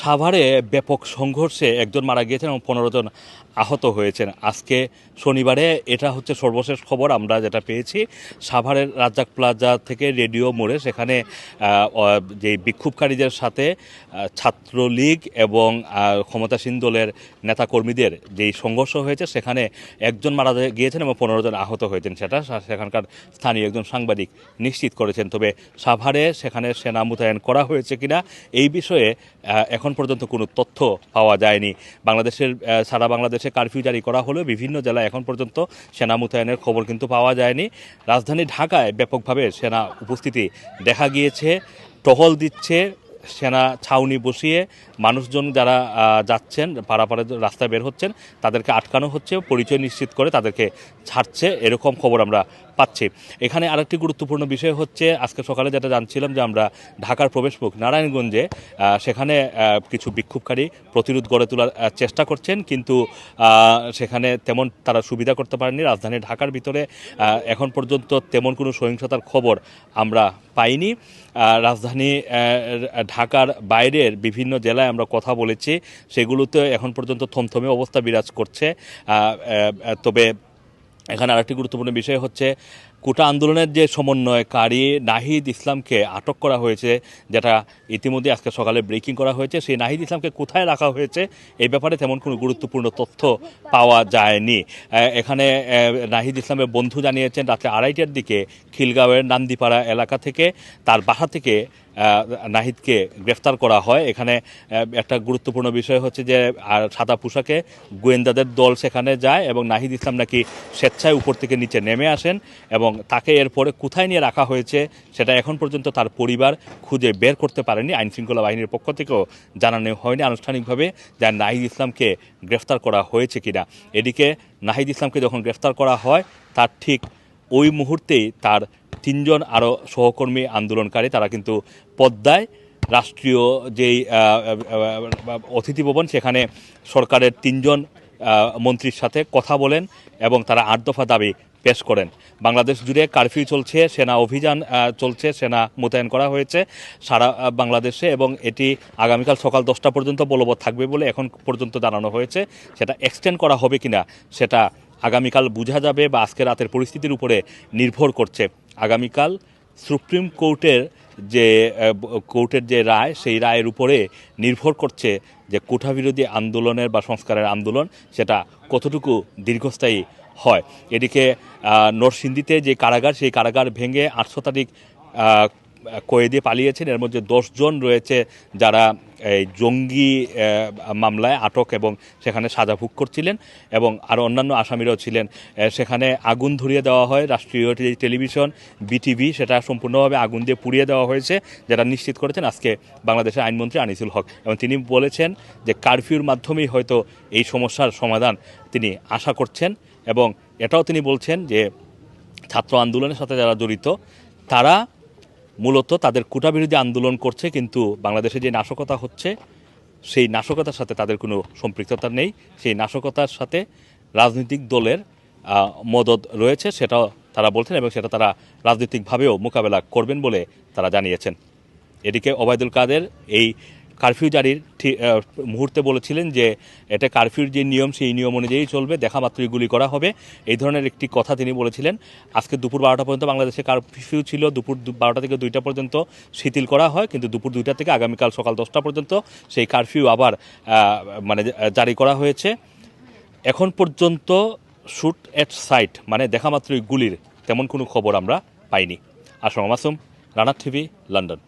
সাভারে ব্যাপক সংঘর্ষে একজন মারা গিয়েছেন এবং পনেরো জন আহত হয়েছেন। আজকে শনিবারে এটা হচ্ছে সর্বশেষ খবর, আমরা যেটা পেয়েছি, সাভারের রাজ্জাক প্লাজা থেকে রেডিও মোড়ে সেখানে যে বিক্ষোভকারীদের সাথে ছাত্রলীগ এবং ক্ষমতাসীন দলের নেতাকর্মীদের যেই সংঘর্ষ হয়েছে, সেখানে একজন মারা গিয়েছেন এবং পনেরো জন আহত হয়েছেন। সেটা সেখানকার স্থানীয় একজন সাংবাদিক নিশ্চিত করেছেন। তবে সাভারে সেখানে সেনা মোতায়েন করা হয়েছে কিনা, এই বিষয়ে এখন পর্যন্ত কোনো তথ্য পাওয়া যায়নি। বাংলাদেশের সারা বাংলাদেশে কারফিউ জারি করা হলেও বিভিন্ন জেলায় এখন পর্যন্ত সেনা মোতায়েনের খবর কিন্তু পাওয়া যায়নি। রাজধানী ঢাকায় ব্যাপকভাবে সেনা উপস্থিতি দেখা গিয়েছে, টহল দিচ্ছে সেনা ছাউনি বসিয়ে মানুষজন যারা যাচ্ছেন পাড়াপাড়ে রাস্তায় বের হচ্ছেন, তাদেরকে আটকানো হচ্ছে, পরিচয় নিশ্চিত করে তাদেরকে ছাড়ছে, এরকম খবর আমরা পাচ্ছি। এখানে আরেকটি গুরুত্বপূর্ণ বিষয় হচ্ছে, আজকে সকালে যেটা জানছিলাম যে আমরা ঢাকার প্রবেশমুখ নারায়ণগঞ্জে সেখানে কিছু বিক্ষোভকারী প্রতিরোধ গড়ে তোলার চেষ্টা করছেন, কিন্তু সেখানে তেমন তারা সুবিধা করতে পারেনি। রাজধানী ঢাকার ভিতরে এখন পর্যন্ত তেমন কোনো সহিংসতার খবর আমরা পাইনি। রাজধানী ঢাকার বাইরের বিভিন্ন জেলায় আমরা কথা বলেছি। সেগুলোতে এখন পর্যন্ত থমথমে অবস্থা বিরাজ করছে। তবে এখানে আরেকটি গুরুত্বপূর্ণ বিষয় হচ্ছে কোটা আন্দোলনের যে সমন্বয়কারী নাহিদ ইসলামকে আটক করা হয়েছে, যেটা ইতিমধ্যে আজকে সকালে ব্রেকিং করা হয়েছে, সেই নাহিদ ইসলামকে কোথায় রাখা হয়েছে, এই ব্যাপারে তেমন কোনো গুরুত্বপূর্ণ তথ্য পাওয়া যায়নি। এখানে নাহিদ ইসলামের বন্ধু জানিয়েছেন, রাত্রে আড়াইটার দিকে খিলগাঁওয়ের নান্দিপাড়া এলাকা থেকে, তার বাসা থেকে নাহিদকে গ্রেফতার করা হয়। এখানে একটা গুরুত্বপূর্ণ বিষয় হচ্ছে যে, আর সাদা পোশাকে গোয়েন্দাদের দল সেখানে যায় এবং নাহিদ ইসলাম নাকি স্বেচ্ছায় উপর থেকে নিচে নেমে আসেন এবং তাকে এরপরে কোথায় নিয়ে রাখা হয়েছে সেটা এখন পর্যন্ত তার পরিবার খুঁজে বের করতে পারেনি। আইন শৃঙ্খলা বাহিনীর পক্ষ থেকেও জানানো হয়নি আনুষ্ঠানিকভাবে যে নাহিদ ইসলামকে গ্রেফতার করা হয়েছে কিনা। এদিকে নাহিদ ইসলামকে যখন গ্রেফতার করা হয়, তার ঠিক ওই মুহূর্তেই তার তিনজন আরও সহকর্মী আন্দোলনকারী, তারা কিন্তু পদ্মায় রাষ্ট্রীয় যেই অতিথি ভবন, সেখানে সরকারের তিনজন মন্ত্রীর সাথে কথা বলেন এবং তারা আট দফা দাবি পেশ করেন। বাংলাদেশ জুড়ে কারফিউ চলছে, সেনা অভিযান চলছে, সেনা মোতায়েন করা হয়েছে সারা বাংলাদেশে এবং এটি আগামীকাল সকাল দশটা পর্যন্ত বলবৎ থাকবে বলে এখন পর্যন্ত জানানো হয়েছে। সেটা এক্সটেন্ড করা হবে কিনা, সেটা আগামীকাল বোঝা যাবে বা আজকে রাতের পরিস্থিতির উপরে নির্ভর করছে। আগামীকাল সুপ্রিম কোর্টের যে কোর্টের যে রায় সেই রায়ের উপরে নির্ভর করছে যে কোঠাবিরোধী আন্দোলনের বা সংস্কারের আন্দোলন সেটা কতটুকু দীর্ঘস্থায়ী হয়। এদিকে নরসিন্দিতে যে কারাগার সেই কারাগার ভেঙে আটশো আহ, কয়েদি পালিয়েছেন। এর মধ্যে জন রয়েছে যারা এই জঙ্গি মামলায় আটক এবং সেখানে সাজা ভোগ করছিলেন এবং আরও অন্যান্য আসামিরাও ছিলেন। সেখানে আগুন ধরিয়ে দেওয়া হয়, রাষ্ট্রীয় টেলিভিশন, বিটিভি, সেটা সম্পূর্ণভাবে আগুন দিয়ে পুড়িয়ে দেওয়া হয়েছে যেটা নিশ্চিত করেছেন আজকে বাংলাদেশের আইনমন্ত্রী আনিসুল হক। এবং তিনি বলেছেন যে কারফিউর মাধ্যমেই হয়তো এই সমস্যার সমাধান তিনি আশা করছেন এবং এটাও তিনি বলছেন যে ছাত্র আন্দোলনের সাথে যারা জড়িত, তারা মূলত তাদের কোটাবিরোধী আন্দোলন করছে, কিন্তু বাংলাদেশে যে নাশকতা হচ্ছে, সেই নাশকতার সাথে তাদের কোনো সম্পৃক্ততা নেই। সেই নাশকতার সাথে রাজনৈতিক দলের মদত রয়েছে সেটাও তারা বলছেন এবং সেটা তারা রাজনৈতিকভাবেও মোকাবেলা করবেন বলে তারা জানিয়েছেন। এদিকে ওবায়দুল কাদের এই কারফিউ জারির মুহূর্তে বলেছিলেন যে এটা কারফিউর যে নিয়ম, সেই নিয়ম অনুযায়ী চলবে, দেখা মাত্রই গুলি করা হবে। এই ধরনের একটি কথা তিনি বলেছিলেন। আজকে দুপুর বারোটা পর্যন্ত বাংলাদেশে কারফিউ ছিল। দুপুর বারোটা থেকে দুইটা পর্যন্ত শিথিল করা হয়, কিন্তু দুপুর দুইটা থেকে আগামীকাল সকাল দশটা পর্যন্ত সেই কারফিউ আবার মানে জারি করা হয়েছে। এখন পর্যন্ত শুট এট সাইট মানে দেখা মাত্রই গুলির, তেমন কোনো খবর আমরা পাইনি। আসম মাসুম রানার টিভি, লন্ডন।